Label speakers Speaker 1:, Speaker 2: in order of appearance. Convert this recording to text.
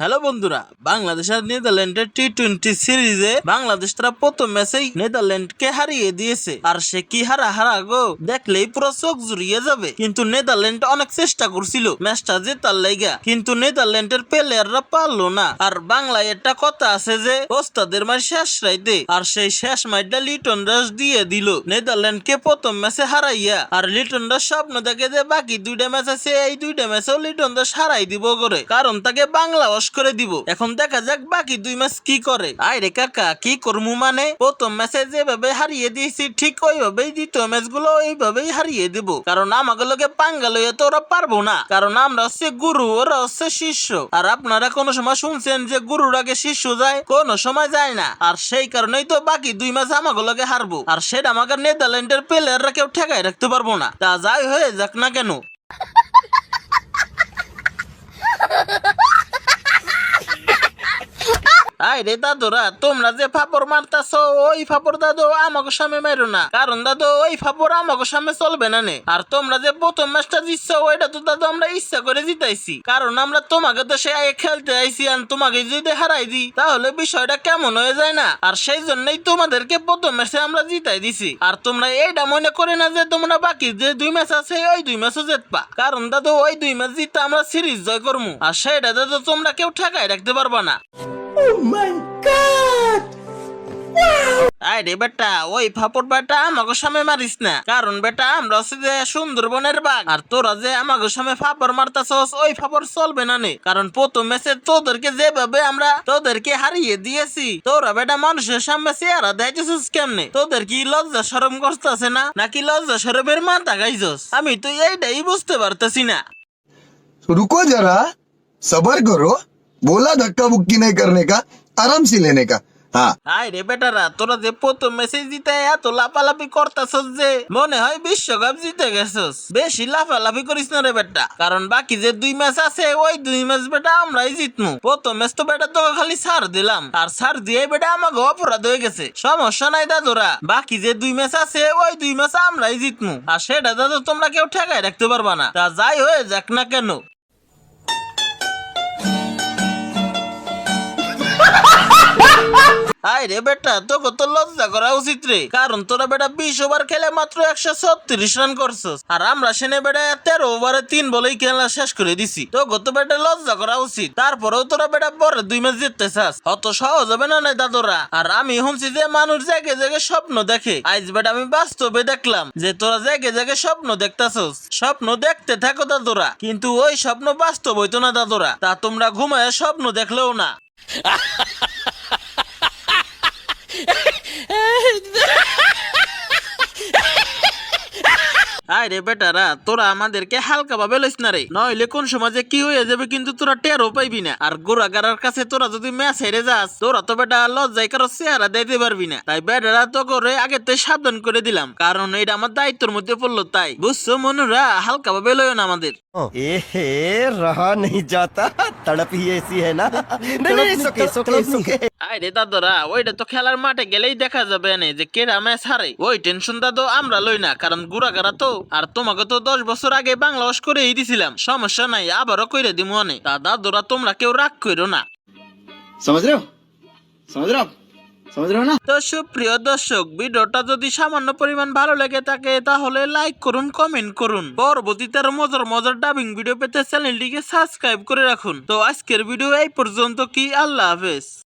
Speaker 1: Hello বন্ধুরা, বাংলাদেশ আর নেদারল্যান্ডের T twenty সিরিজে বাংলাদেশ তারা প্রথম ম্যাচেই নেদারল্যান্ডকে হারিয়ে দিয়েছে। আর সে কি হারা হারা গো? দেখলেই পুরো চোখ জুড়িয়ে যাবে। কিন্তু নেদারল্যান্ড অনেক চেষ্টা করছিল ম্যাচটা জেতার লাইগা। কিন্তু নেদারল্যান্ডের প্লেয়াররা পারল না। আর বাংলায় একটা কথা আছে যে, ওস্তাদের মার শেষ রাইতে। আর সেই শেষ মাইটটা লিটন রাস দিয়ে দিল। নেদারল্যান্ডকে প্রথম ম্যাচে হারাইয়া। আর লিটন রাস স্বপ্ন দেখে যে বাকি দুইটা ম্যাচ আছে, এই দুইটা ম্যাচেও লিটন দাস হারাই দিব করে কারণ তাকে বাংলা করে দিব। এখন দেখা যাক বাকি দুই ম্যাচ কি করে। আরে কাকা, কি করমু মানে? প্রথম ম্যাচে যেভাবে হারিয়ে দিয়েছি, ঠিক ওইভাবেই দ্বিতীয় ম্যাচগুলো ওইভাবেই হারিয়ে দিব। কারণ আমাকে লোকে পাঙ্গা লইয়া তো ওরা পারব না। কারণ আমরা হচ্ছে গুরু, ওরা হচ্ছে শিষ্য। আর আপনারা কোনো সময় শুনছেন যে গুরুর আগে শিষ্য যায়? কোনো সময় যায় না। আর সেই কারণেই তো বাকি দুই ম্যাচ আমাকে লোকে হারবো। আর সেটা আমাকে নেদারল্যান্ডের প্লেয়াররা কেউ ঠেকাই রাখতে পারব না। তা যাই হয়ে যাক না কেন আই রে দাদুরা, তোমরা যে ফাপড় মারতাছ, ওই ফাপড় দাদু আমাকে সামনে মারো না। কারণ দাদু, ওই ফাপড় আমাকে সামনে চলবে না নে। আর তোমরা যে প্রথম ম্যাচটা দিচ্ছ ওইটা তো দাদু আমরা ইচ্ছা করে জিতাইছি। কারণ আমরা তোমাকে তো সে আগে খেলতে আইছি আর তোমাকে যদি হারাই দিই, তাহলে বিষয়টা কেমন হয়ে যায় না? আর সেই জন্যই তোমাদেরকে প্রথম ম্যাচে আমরা জিতাই দিছি। আর তোমরা এইটা মনে করে না যে তোমরা বাকি যে দুই ম্যাচ আছে, ওই দুই ম্যাচও জিতবা। কারণ দাদু, ওই দুই ম্যাচ জিততে আমরা সিরিজ জয় করব আর সেটা দাদু, তোমরা কেউ ঠেকাই রাখতে পারবা না। Oh আই রে বেটা ওই বেটা আমাকে সামনে মারিস না। কারণ বেটা আমরা হচ্ছে যে সুন্দরবনের বাঘ। আর তোরা যে আমাকে সামনে ফাপড় ওই চলবে না নে। কারণ প্রথম ম্যাচে তোদেরকে যেভাবে আমরা তোদেরকে হারিয়ে দিয়েছি তোরা বেটা মানুষের সামনে চেহারা দেখাইছিস কেমনে? তোদের কি লজ্জা সরম করতেছে না? নাকি লজ্জা সরমের মাথা গাইছস আমি তো এইটাই বুঝতে পারতেছি না।
Speaker 2: রুকো যারা সবার बोला धक्का मुक्की नहीं करने का आराम से लेने का हाँ
Speaker 1: আয় রে বেটারা তোরা যে প্রথম মেসেজ জিতে এত লাফালাফি করতেছস যে মনে হয় বিশ্বকাপ জিতে গেছস বেশি লাফালাফি করিস না রে বেটা কারণ বাকি যে দুই ম্যাচ আছে ওই দুই ম্যাচ বেটা আমরাই জিতমু প্রথম ম্যাচ তো বেটা তোকে খালি ছাড় দিলাম আর ছাড় দিয়ে বেটা আমাকে অপরাধ হয়ে গেছে সমস্যা নাই দাদুরা বাকি যে দুই ম্যাচ আছে ওই দুই ম্যাচ আমরাই জিতমু আর সেটা দাদু তোমরা কেউ ঠেকাই রাখতে পারবা না তা যাই হয়ে যাক না কেন আয় রে বেটা, তোকে তো লজ্জা করা উচিত রে। কারণ তোরা বেটা বিশ ওভার খেলে মাত্র একশো ছত্রিশ রান করছস। আর আমরা সেনে বেটা তেরো ওভারে তিন বলেই খেলা শেষ করে দিছি। তোকে তো বেটা লজ্জা করা উচিত। তারপরেও তোরা বেটা পরে দুই ম্যাচ জিততে চাস। অত সহজ হবে না নাই দাদুরা। আর আমি শুনছি যে মানুষ জায়গায় জায়গায় স্বপ্ন দেখে, আজ বেটা আমি বাস্তবে দেখলাম যে তোরা জায়গায় জায়গায় স্বপ্ন দেখতাছস। স্বপ্ন দেখতে থাকো দাদুরা। কিন্তু ওই স্বপ্ন বাস্তব হইতো না দাদুরা। তা তোমরা ঘুমায় স্বপ্ন দেখলেও না। আয় রে বেটারা তোরা আমাদেরকে হালকা ভাবে লইস না রে। নইলে কোন সমাজে কি হয়ে যাবে কিন্তু তোরা টেরও পাইবি না। আর গোড়াগাড়ার কাছে তোরা যদি ম্যাচ হেরে যাস তোরা তো বেটা লজ্জায় কারও চেহারা দিতে পারবি না। তাই বেটারা তো করে আগে তো সাবধান করে দিলাম। কারণ এটা আমার দায়িত্বের মধ্যে পড়ল তাই। বুঝছ মনুরা হালকা ভাবে লইও না আমাদের।
Speaker 3: এ হে রহা নেই যাতা তড়প হি এসি হ্যায়
Speaker 1: না দাদরা ওইটা তো খেলার মাঠে গেলেই দেখা যাবে না যে কেরা ম্যাচ হারে। ওই টেনশন আমরা লই না কারণ গুড়াগাড়া তো। আর তোমাকে তো দশ বছর আগে বাংলা করেই দিছিলাম। সমস্যা নাই আবারও কইরে দিমু অনে। তা দাদরা তোমরা কেউ রাগ না। তো সুপ্রিয় দর্শক ভিডিওটা যদি সামান্য পরিমাণ ভালো লেগে থাকে তাহলে লাইক করুন কমেন্ট করুন। পরবর্তীতে মজার মজার ডাবিং ভিডিও পেতে চ্যানেলটিকে সাবস্ক্রাইব করে রাখুন। তো আজকের ভিডিও এই পর্যন্ত কি? আল্লাহ হাফেজ।